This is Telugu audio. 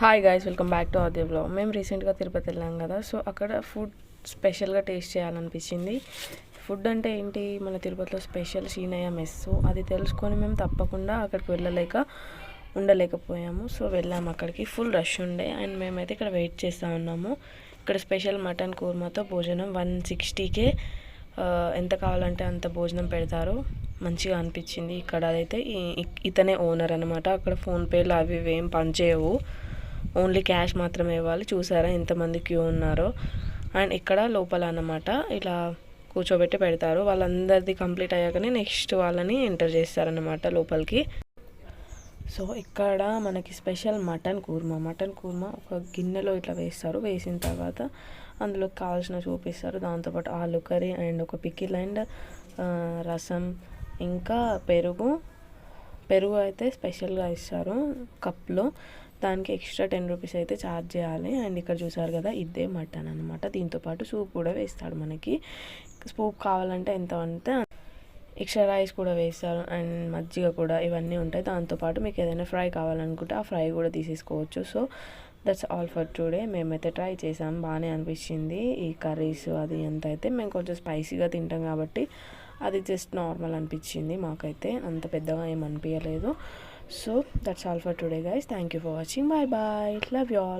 Hi guys welcome back to Aadi vlog మేము రీసెంట్గా తిరుపతి వెళ్ళాం కదా సో అక్కడ ఫుడ్ స్పెషల్గా టేస్ట్ చేయాలనిపించింది. ఫుడ్ అంటే ఏంటి? మన తిరుపతిలో స్పెషల్ సీనయ్య మెస్ అది తెలుసుకొని మేము తప్పకుండా అక్కడికి వెళ్ళలేక ఉండలేకపోయాము. సో వెళ్ళాము అక్కడికి. ఫుల్ రష్ ఉండే. అండ్ మేమైతే ఇక్కడ వెయిట్ చేస్తూ ఉన్నాము. ఇక్కడ స్పెషల్ మటన్ కూర్మాతో భోజనం వన్ సిక్స్టీకే ఎంత కావాలంటే అంత భోజనం పెడతారు. మంచిగా అనిపించింది. ఇక్కడ అయితే ఇ- ఇతనే ఓనర్ అనమాట అక్కడ ఫోన్పేలు అవి ఇవేం ఏం పనిచేయవు. ఓన్లీ క్యాష్ మాత్రమే ఇవ్వాలి. చూసారా ఎంతమంది క్యూ ఉన్నారో. అండ్ ఇక్కడ లోపల అన్నమాట ఇలా కూర్చోబెట్టి పెడతారు. వాళ్ళందరిది కంప్లీట్ అయ్యాకనే నెక్స్ట్ వాళ్ళని ఎంటర్ చేస్తారన్నమాట లోపలికి. సో ఇక్కడ మనకి special mutton korma. Mutton korma ఒక గిన్నెలో ఇట్లా వేస్తారు. వేసిన తర్వాత అందులో కావాల్సిన చూపిస్తారు. దాంతోపాటు ఆలు కర్రీ అండ్ ఒక పికిల్ అండ్ రసం ఇంకా పెరుగు. పెరుగు అయితే స్పెషల్గా ఇస్తారు. కప్లో. దానికి ఎక్స్ట్రా టెన్ రూపీస్ అయితే ఛార్జ్ చేయాలి. అండ్ ఇక్కడ చూసారు కదా ఇదే మటన్ అనమాట దీంతోపాటు సూప్ కూడా వేస్తాడు మనకి. సూప్ కావాలంటే ఎంత అంటే ఎక్స్ట్రా రైస్ కూడా వేస్తారు. అండ్ మజ్జిగ కూడా ఇవన్నీ ఉంటాయి. దాంతోపాటు మీకు ఏదైనా ఫ్రై కావాలనుకుంటే ఆ ఫ్రై కూడా తీసేసుకోవచ్చు. So that's all for today మేమైతే ట్రై చేసాం. బాగానే అనిపించింది. ఈ కర్రీస్ అది ఎంత అయితే మేము కొంచెం స్పైసీగా తింటాం కాబట్టి అది జస్ట్ నార్మల్ అనిపించింది మాకైతే. అంత పెద్దగా ఏం అనిపించలేదు. so that's all for today guys. Thank you for watching. Bye bye love you all.